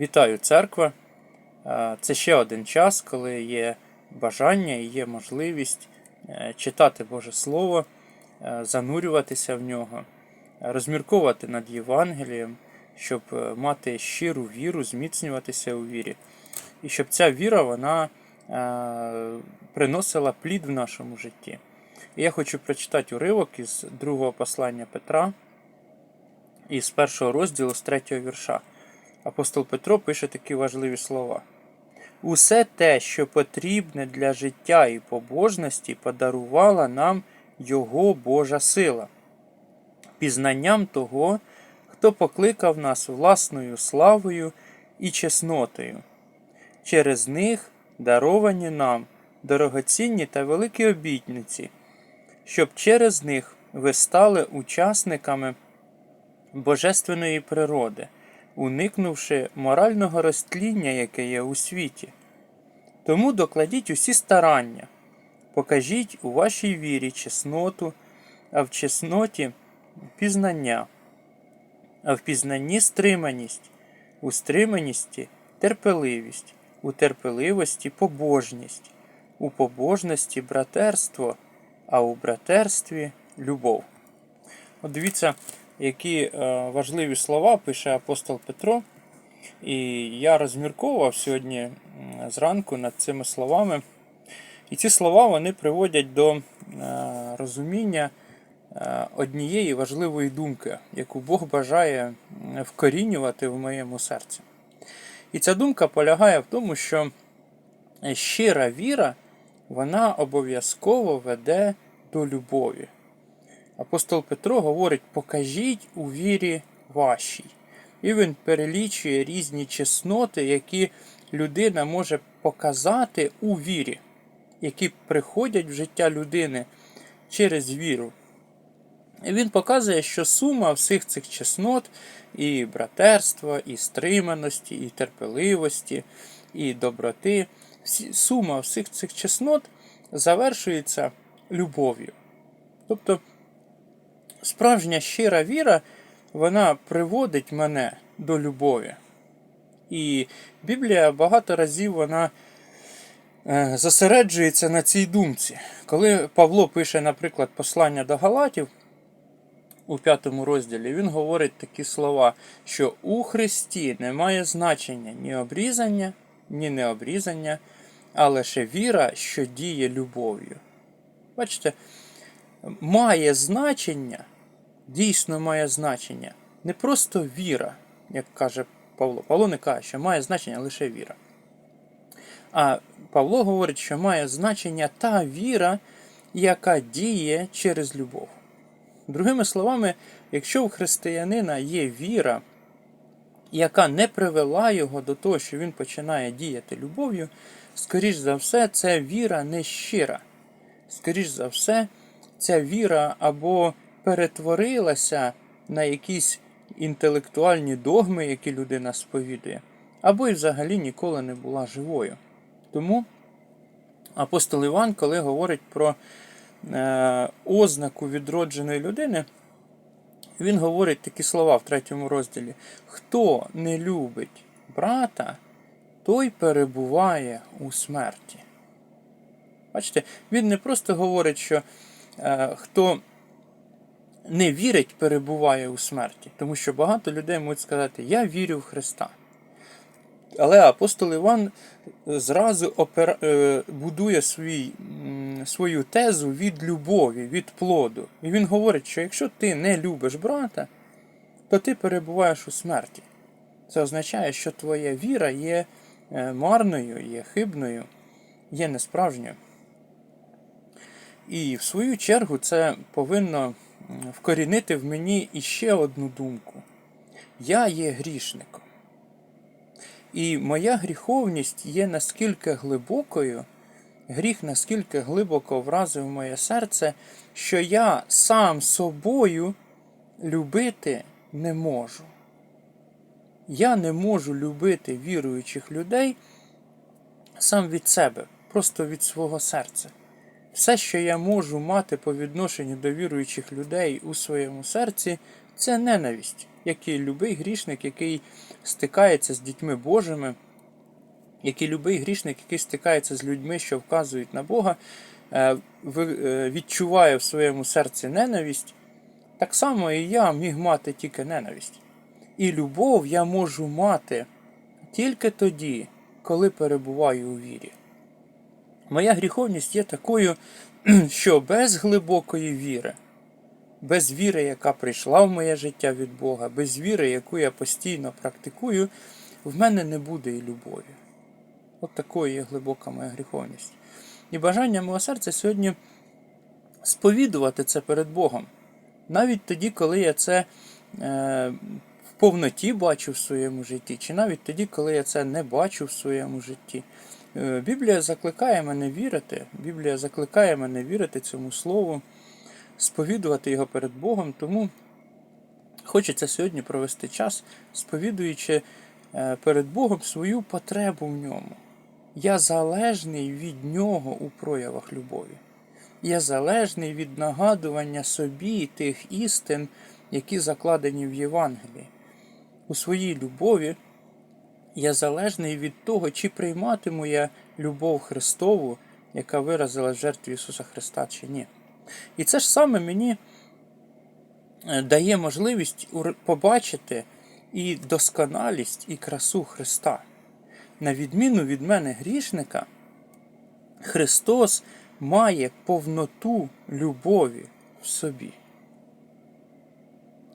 Вітаю церква. Е, Це ще один час, коли є бажання і є можливість е, читати Боже Слово, е, занурюватися в нього, розмірковувати над Євангелієм, щоб мати щиру віру, зміцнюватися у вірі. І щоб ця віра вона приносила плід в нашому житті. І я хочу прочитати уривок із другого послання Петра, із першого розділу, з третього вірша. Апостол Петро пише такі важливі слова. Усе те, що потрібне для життя і побожності, подарувала нам Його Божа сила, пізнанням того, хто покликав нас власною славою і чеснотою. Через них даровані нам дорогоцінні та великі обітниці, щоб через них ви стали учасниками божественної природи уникнувши морального розтління, яке є у світі. Тому докладіть усі старання, покажіть у вашій вірі чесноту, а в чесноті пізнання, а в пізнанні стриманість, у стриманості терпеливість, у терпеливості побожність, у побожності братерство, а у братерстві любов. От дивіться, які е, важливі слова пише апостол Петро. І я розмірковував сьогодні зранку над цими словами. І ці слова вони приводять до е, розуміння е, однієї важливої думки, яку Бог бажає вкорінювати в моєму серці. І ця думка полягає в тому, що щира віра вона обов'язково веде до любові. Апостол Петро говорить: покажіть у вірі вашій. І він перелічує різні чесноти, які людина може показати у вірі, які приходять в життя людини через віру. І він показує, що сума всіх цих чеснот, і братерства, і стриманості, і терпеливості, і доброти, сума всіх цих чеснот завершується любов'ю. Тобто справжня щира віра, вона приводить мене до любові. І Біблія багато разів вона е, зосереджується на цій думці. Коли Павло пише, наприклад, послання до Галатів у п'ятому розділі, він говорить такі слова, що у Христі немає значення ні обрізання, ні необрізання, а лише віра, що діє любов'ю. Бачите, має значення, дійсно має значення. Не просто віра, як каже Павло. Павло не каже, що має значення лише віра. А Павло говорить, що має значення та віра, яка діє через любов. Другими словами, якщо у християнина є віра, яка не привела його до того, що він починає діяти любов'ю, скоріш за все, це віра не щира. Скоріш за все, ця віра або перетворилася на якісь інтелектуальні догми, які людина сповідує, або й взагалі ніколи не була живою. Тому апостол Іван, коли говорить про е, ознаку відродженої людини, він говорить такі слова в третьому розділі: Хто не любить брата, той перебуває у смерті. Бачите, він не просто говорить, що хто не вірить, перебуває у смерті. Тому що багато людей можуть сказати, я вірю в Христа. Але апостол Іван зразу опера... е, будує свій, свою тезу від любові, від плоду. І він говорить, що якщо ти не любиш брата, то ти перебуваєш у смерті. Це означає, що твоя віра є е, марною, є хибною, є несправжньою. І в свою чергу це повинно вкорінити в мені іще одну думку. Я є грішником. І моя гріховність є наскільки глибокою, гріх наскільки глибоко вразив моє серце, що я сам собою любити не можу. Я не можу любити віруючих людей сам від себе, просто від свого серця. Все, що я можу мати по відношенню до віруючих людей у своєму серці, це ненависть. як і любий грішник, який стикається з дітьми Божими, як і любий грішник, який стикається з людьми, що вказують на Бога, е, е, відчуває в своєму серці ненависть, так само і я міг мати тільки ненависть. І любов я можу мати тільки тоді, коли перебуваю у вірі. Моя гріховність є такою, що без глибокої віри, без віри, яка прийшла в моє життя від Бога, без віри, яку я постійно практикую, в мене не буде і любові. От такою є глибока моя гріховність. І бажання мого серця сьогодні сповідувати це перед Богом. Навіть тоді, коли я це е, в повноті бачу в своєму житті, чи навіть тоді, коли я це не бачу в своєму житті. Е, Біблія закликає мене вірити. Біблія закликає мене вірити цьому слову, сповідувати його перед Богом. Тому хочеться сьогодні провести час, сповідуючи е, перед Богом свою потребу в ньому. Я залежний від нього у проявах любові. Я залежний від нагадування собі тих істин, які закладені в Євангелії. У своїй любові я залежний від того, чи прийматиму я любов Христову, яка виразила в жертві Ісуса Христа, чи ні. І це ж саме мені е, дає можливість побачити і досконалість, і красу Христа. На відміну від мене грішника, Христос має повноту любові в собі.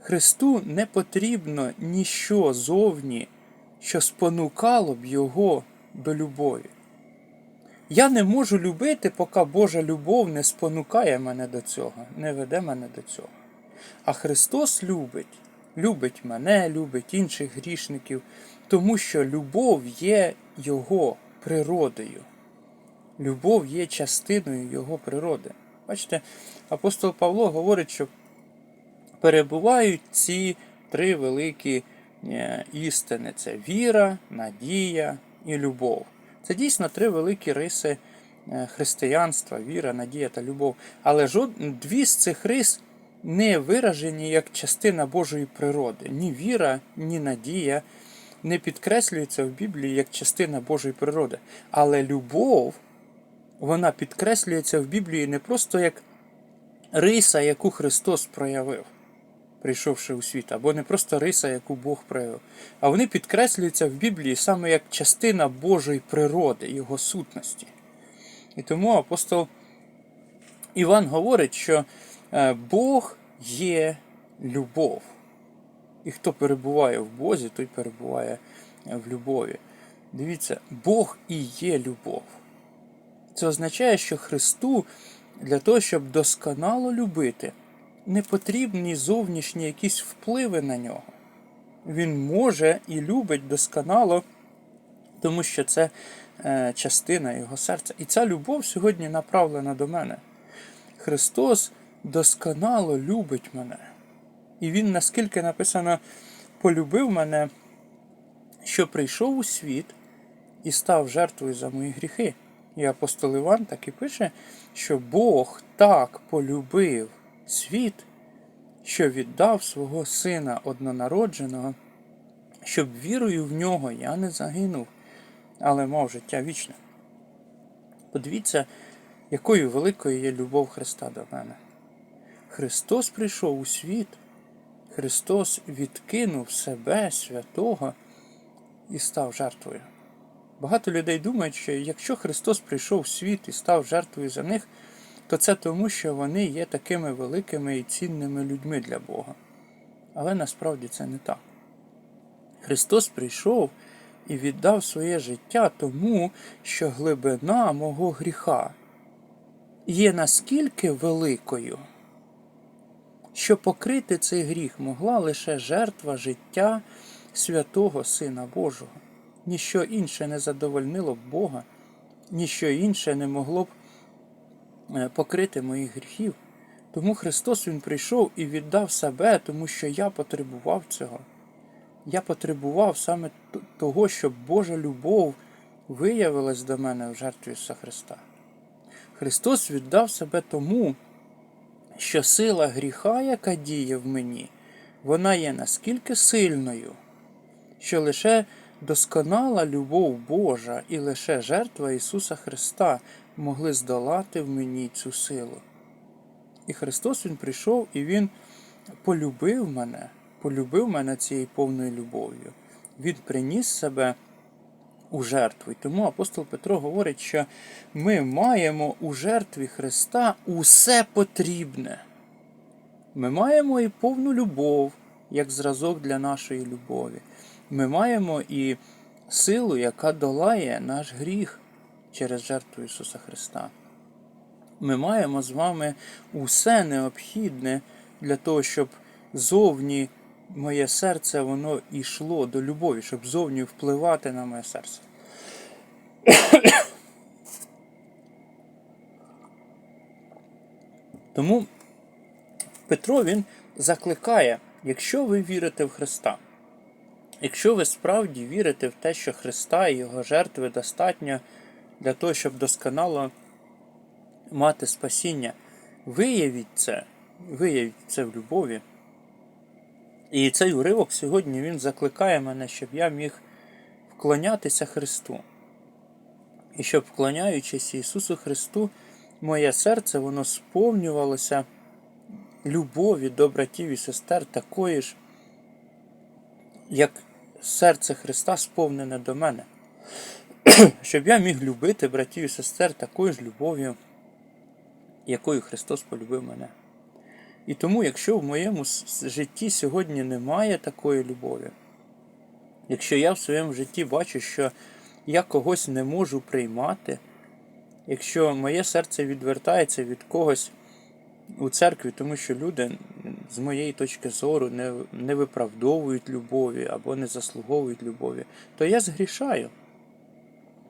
Христу не потрібно ніщо зовні, що спонукало б його до любові. Я не можу любити, поки Божа любов не спонукає мене до цього, не веде мене до цього. А Христос любить, любить мене, любить інших грішників, тому що любов є Його природою. Любов є частиною Його природи. Бачите, апостол Павло говорить, що перебувають ці три великі істини: це віра, надія і любов. Це дійсно три великі риси е, християнства, віра, надія та любов. Але дві з цих рис не виражені як частина Божої природи. Ні віра, ні надія не підкреслюються в Біблії як частина Божої природи. Але любов, вона підкреслюється в Біблії не просто як риса, яку Христос проявив, прийшовши у світ, або не просто риса, яку Бог проявив, а вони підкреслюються в Біблії саме як частина Божої природи, Його сутності. І тому апостол Іван говорить, що е, Бог є любов. І хто перебуває в Бозі, той перебуває е, в любові. Дивіться, Бог і є любов. Це означає, що Христу для того, щоб досконало любити, не потрібні зовнішні якісь впливи на нього. Він може і любить досконало, тому що це е, частина його серця. І ця любов сьогодні направлена до мене. Христос досконало любить мене. І Він, наскільки написано, полюбив мене, що прийшов у світ і став жертвою за мої гріхи. І апостол Іван так і пише, що Бог так полюбив світ, що віддав свого сина однонародженого, щоб вірою в нього я не загинув, але мав життя вічне. Подивіться, якою великою є любов Христа до мене. Христос прийшов у світ, Христос відкинув себе святого і став жертвою. Багато людей думають, що якщо Христос прийшов в світ і став жертвою за них, то це тому, що вони є такими великими і цінними людьми для Бога. Але насправді це не так. Христос прийшов і віддав своє життя тому, що глибина мого гріха є наскільки великою, що покрити цей гріх могла лише жертва життя святого Сина Божого. Ніщо інше не задовольнило б Бога, ніщо інше не могло б покрити моїх гріхів. Тому Христос Він прийшов і віддав себе, тому що я потребував цього. Я потребував саме того, щоб Божа любов виявилась до мене в жертві Ісуса Христа. Христос віддав себе тому, що сила гріха, яка діє в мені, вона є наскільки сильною, що лише досконала любов Божа і лише жертва Ісуса Христа могли здолати в мені цю силу. І Христос Він прийшов і Він полюбив мене, полюбив мене цією повною любов'ю. Він приніс себе у жертву. І тому апостол Петро говорить, що ми маємо у жертві Христа усе потрібне. Ми маємо і повну любов, як зразок для нашої любові. Ми маємо і силу, яка долає наш гріх через жертву Ісуса Христа. Ми маємо з вами усе необхідне для того, щоб зовні моє серце воно йшло до любові, щоб зовні впливати на моє серце. Тому Петро він закликає, якщо ви вірите в Христа, якщо ви справді вірите в те, що Христа і Його жертви достатньо для того, щоб досконало мати спасіння, виявіть це, виявіть це в любові. І цей уривок сьогодні він закликає мене, щоб я міг вклонятися Христу. І щоб, вклоняючись Ісусу Христу, моє серце воно сповнювалося любові до братів і сестер такої ж, як серце Христа сповнене до мене. Щоб я міг любити братів і сестер такою ж любов'ю, якою Христос полюбив мене. І тому, якщо в моєму житті сьогодні немає такої любові, якщо я в своєму житті бачу, що я когось не можу приймати, якщо моє серце відвертається від когось у церкві, тому що люди, з моєї точки зору, не, не виправдовують любові або не заслуговують любові, то я згрішаю.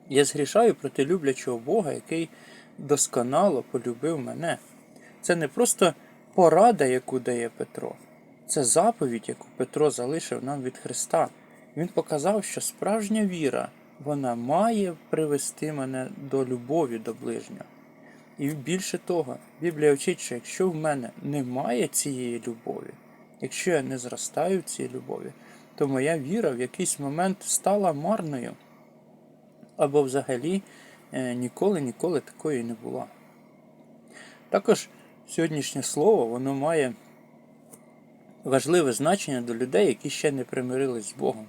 Я згрішаю проти люблячого Бога, який досконало полюбив мене. Це не просто порада, яку дає Петро, це заповідь, яку Петро залишив нам від Христа. Він показав, що справжня віра вона має привести мене до любові до ближнього. І більше того, Біблія вчить, що якщо в мене немає цієї любові, якщо я не зростаю в цій любові, то моя віра в якийсь момент стала марною, або взагалі е, ніколи ніколи такої не була. Також сьогоднішнє слово воно має важливе значення до людей, які ще не примирились з Богом,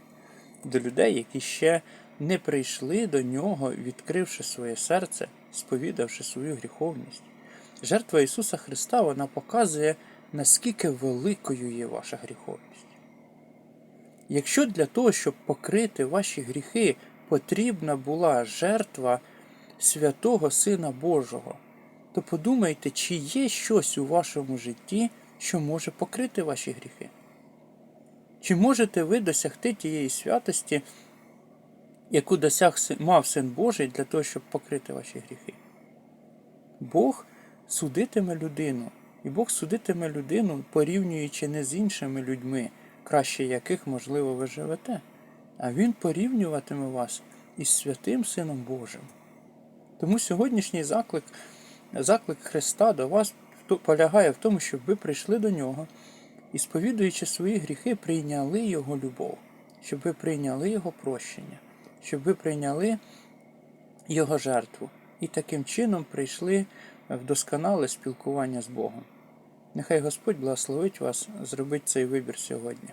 до людей, які ще не прийшли до нього, відкривши своє серце, сповідавши свою гріховність. Жертва Ісуса Христа вона показує, наскільки великою є ваша гріховність. Якщо для того, щоб покрити ваші гріхи, потрібна була жертва святого Сина Божого, то подумайте, чи є щось у вашому житті, що може покрити ваші гріхи? Чи можете ви досягти тієї святості, яку досяг мав Син Божий для того, щоб покрити ваші гріхи? Бог судитиме людину, і Бог судитиме людину, порівнюючи не з іншими людьми, краще яких, можливо, ви живете, а Він порівнюватиме вас із святим Сином Божим. Тому сьогоднішній заклик, заклик Христа до вас полягає в тому, щоб ви прийшли до Нього і, сповідуючи свої гріхи, прийняли Його любов, щоб ви прийняли Його прощення, щоб ви прийняли Його жертву і таким чином прийшли в досконале спілкування з Богом. Нехай Господь благословить вас зробити цей вибір сьогодні.